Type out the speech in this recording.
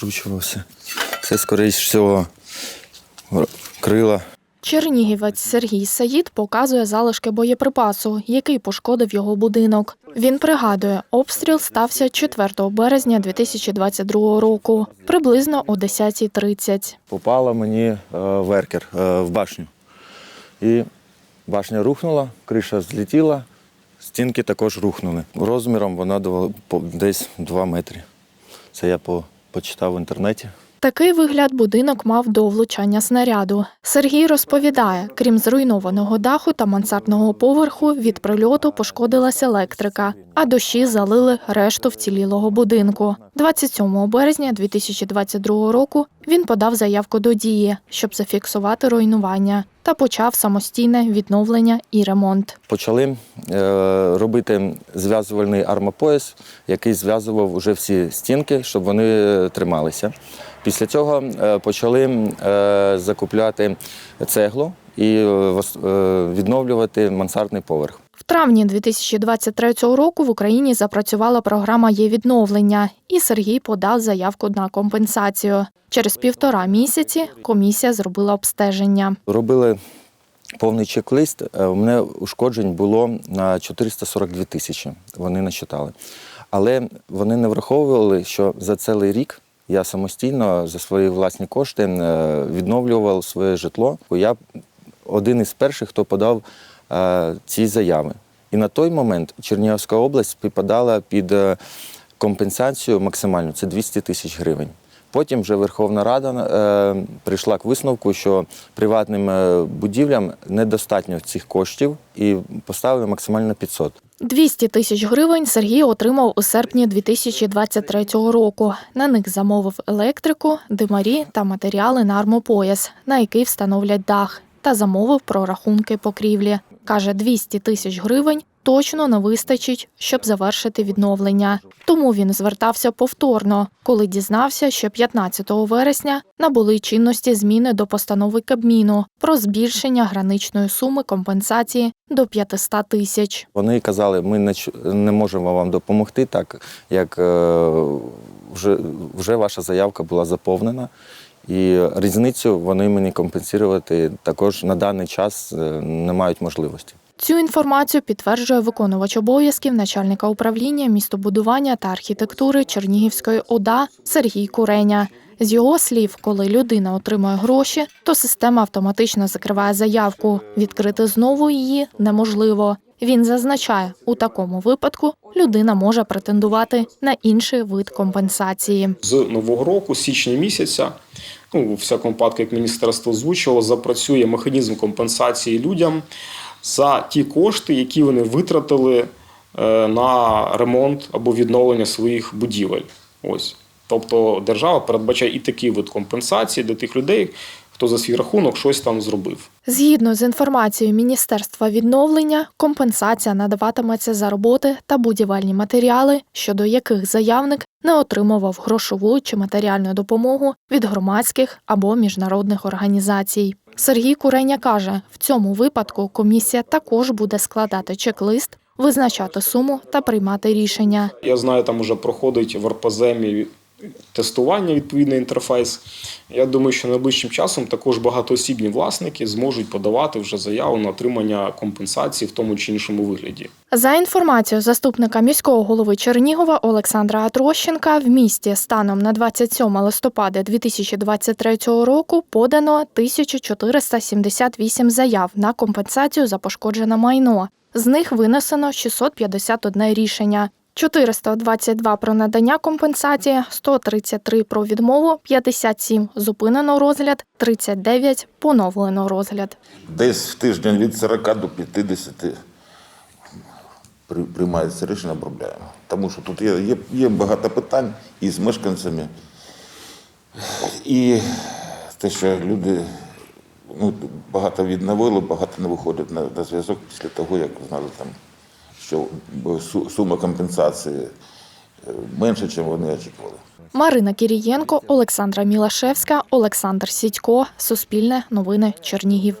розкручувався. Це, скоріш всього, крила. Чернігівець Сергій Саїд показує залишки боєприпасу, який пошкодив його будинок. Він пригадує, обстріл стався 4 березня 2022 року, приблизно о 10.30. Попала мені е, веркер е, в башню. І башня рухнула, криша злетіла, стінки також рухнули. Розміром вона десь 2 метри. Це я по- почитав в інтернеті. Такий вигляд будинок мав до влучання снаряду. Сергій розповідає, крім зруйнованого даху та мансардного поверху, від прильоту пошкодилася електрика, а дощі залили решту вцілілого будинку. 27 березня 2022 року він подав заявку до дії, щоб зафіксувати руйнування, та почав самостійне відновлення і ремонт. Почали е, робити зв'язувальний армопояс, який зв'язував вже всі стінки, щоб вони трималися. Після цього е, почали е, закупляти цеглу і відновлювати мансардний поверх. В травні 2023 року в Україні запрацювала програма є відновлення, і Сергій подав заявку на компенсацію. Через півтора місяці комісія зробила обстеження. Робили повний чек-лист. Е, У мене ушкоджень було на 442 тисячі. Вони насчитали. Але вони не враховували, що за цілий рік я самостійно за свої власні кошти е, відновлював своє житло. Я один із перших, хто подав ці заяви. І на той момент Чернігівська область підпадала під е, компенсацію максимальну це 200 тисяч гривень. Потім вже Верховна Рада е, прийшла к висновку, що приватним е, будівлям недостатньо цих коштів і поставили максимально 500. 200 тисяч гривень Сергій отримав у серпні 2023 року. На них замовив електрику, димарі та матеріали на армопояс, на який встановлять дах, та замовив прорахунки покрівлі. Каже, 200 тисяч гривень точно не вистачить, щоб завершити відновлення. Тому він звертався повторно, коли дізнався, що 15 вересня набули чинності зміни до постанови Кабміну про збільшення граничної суми компенсації до 500 тисяч. Вони казали, ми не, можемо вам допомогти, так як е, вже, вже ваша заявка була заповнена. І різницю вони мені компенсувати також на даний час е, не мають можливості. Цю інформацію підтверджує виконувач обов'язків начальника управління містобудування та архітектури Чернігівської ОДА Сергій Куреня. З його слів, коли людина отримує гроші, то система автоматично закриває заявку. Відкрити знову її неможливо. Він зазначає, у такому випадку людина може претендувати на інший вид компенсації. з нового року, січня місяця, ну, у всякому випадку, як міністерство озвучило, запрацює механізм компенсації людям за ті кошти, які вони витратили е, на ремонт або відновлення своїх будівель. Ось. Тобто держава передбачає і такий вид компенсації для тих людей, хто за свій рахунок щось там зробив. Згідно з інформацією Міністерства відновлення, компенсація надаватиметься за роботи та будівельні матеріали, щодо яких заявник не отримував грошову чи матеріальну допомогу від громадських або міжнародних організацій. Сергій Куреня каже, в цьому випадку комісія також буде складати чек-лист, визначати суму та приймати рішення. Я знаю, там вже проходить в РПЗМі тестування відповідний інтерфейс. Я думаю, що найближчим часом також багатоосібні власники зможуть подавати вже заяву на отримання компенсації в тому чи іншому вигляді. За інформацією заступника міського голови Чернігова Олександра Атрощенка, в місті станом на 27 листопада 2023 року подано 1478 заяв на компенсацію за пошкоджене майно. З них винесено 651 рішення. 422 про надання компенсації, 133 про відмову, 57 зупинено розгляд, 39 поновлено розгляд. Десь в тиждень від 40 до 50 при- приймається рішення, обробляємо. Тому що тут є, є, є багато питань і з мешканцями. І те, що люди ну, багато відновили, багато не виходять на, на зв'язок після того, як знали, там, що су- сума компенсації е, менше, ніж вони очікували. Марина Кірієнко, Олександра Мілашевська, Олександр Сідько. Суспільне новини Чернігів.